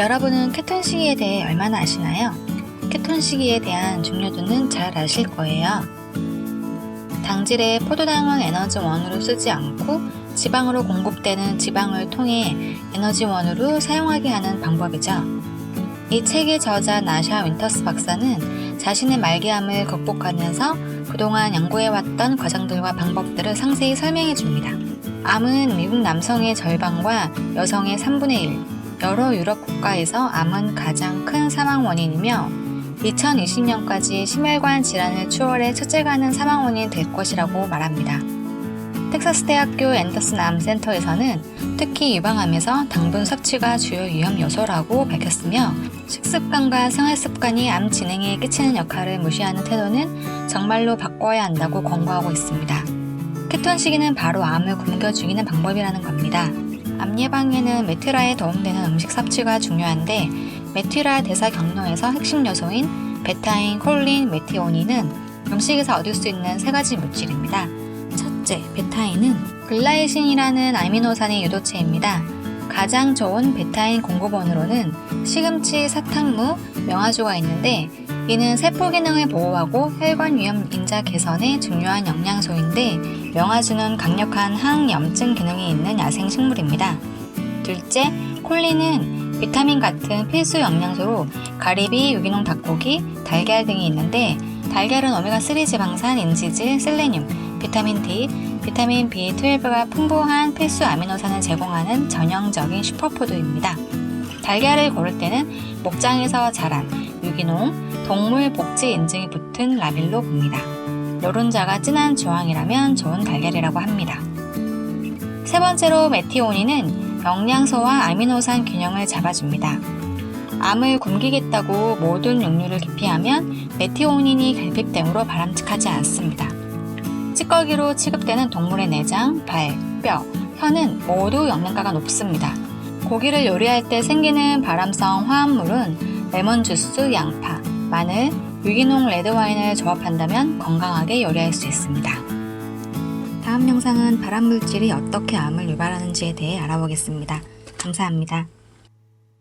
여러분은 케톤식이에 대해 얼마나 아시나요? 케톤식이에 대한 중요도는 잘 아실 거예요. 당질의 포도당을 에너지원으로 쓰지 않고 지방으로 공급되는 지방을 통해 에너지원으로 사용하게 하는 방법이죠. 이 책의 저자 나샤 윈터스 박사는 자신의 말기암을 극복하면서 그동안 연구해왔던 과정들과 방법들을 상세히 설명해 줍니다. 암은 미국 남성의 절반과 여성의 3분의 1, 여러 유럽 국가에서 암은 가장 큰 사망 원인이며 2020년까지 심혈관 질환을 추월해 첫째가 하는 사망 원인이 될 것이라고 말합니다. 텍사스 대학교 앤더슨 암센터에서는 특히 유방암에서 당분 섭취가 주요 위험 요소라고 밝혔으며 식습관과 생활 습관이 암 진행에 끼치는 역할을 무시하는 태도는 정말로 바꿔야 한다고 권고하고 있습니다. 케톤 식이는 바로 암을 굶겨 죽이는 방법이라는 겁니다. 암 예방에는 메티라에 도움되는 음식 섭취가 중요한데 메티라 대사 경로에서 핵심 요소인 베타인, 콜린, 메티오닌은 음식에서 얻을 수 있는 세 가지 물질입니다. 첫째, 베타인은 글라이신이라는 아미노산의 유도체입니다. 가장 좋은 베타인 공급원으로는 시금치, 사탕무, 명아주가 있는데 이는 세포 기능을 보호하고 혈관 위험 인자 개선에 중요한 영양소인데 명아주는 강력한 항염증 기능이 있는 야생 식물입니다. 둘째, 콜린은 비타민 같은 필수 영양소로 가리비, 유기농 닭고기, 달걀 등이 있는데 달걀은 오메가3 지방산, 인지질, 셀레늄, 비타민 D, 비타민 B12가 풍부한 필수 아미노산을 제공하는 전형적인 슈퍼푸드입니다. 달걀을 고를 때는 목장에서 자란 유기농, 동물 복지 인증이 붙은 라벨로 봅니다. 노른자가 진한 주황이라면 좋은 달걀이라고 합니다. 세 번째로 메티오닌은 영양소와 아미노산 균형을 잡아줍니다. 암을 굶기겠다고 모든 육류를 기피하면 메티오닌이 결핍됨으로 바람직하지 않습니다. 찌꺼기로 취급되는 동물의 내장, 발, 뼈, 혀는 모두 영양가가 높습니다. 고기를 요리할 때 생기는 발암성 화합물은 레몬 주스, 양파, 마늘, 유기농 레드와인을 조합한다면 건강하게 요리할 수 있습니다. 다음 영상은 발암물질이 어떻게 암을 유발하는지에 대해 알아보겠습니다. 감사합니다.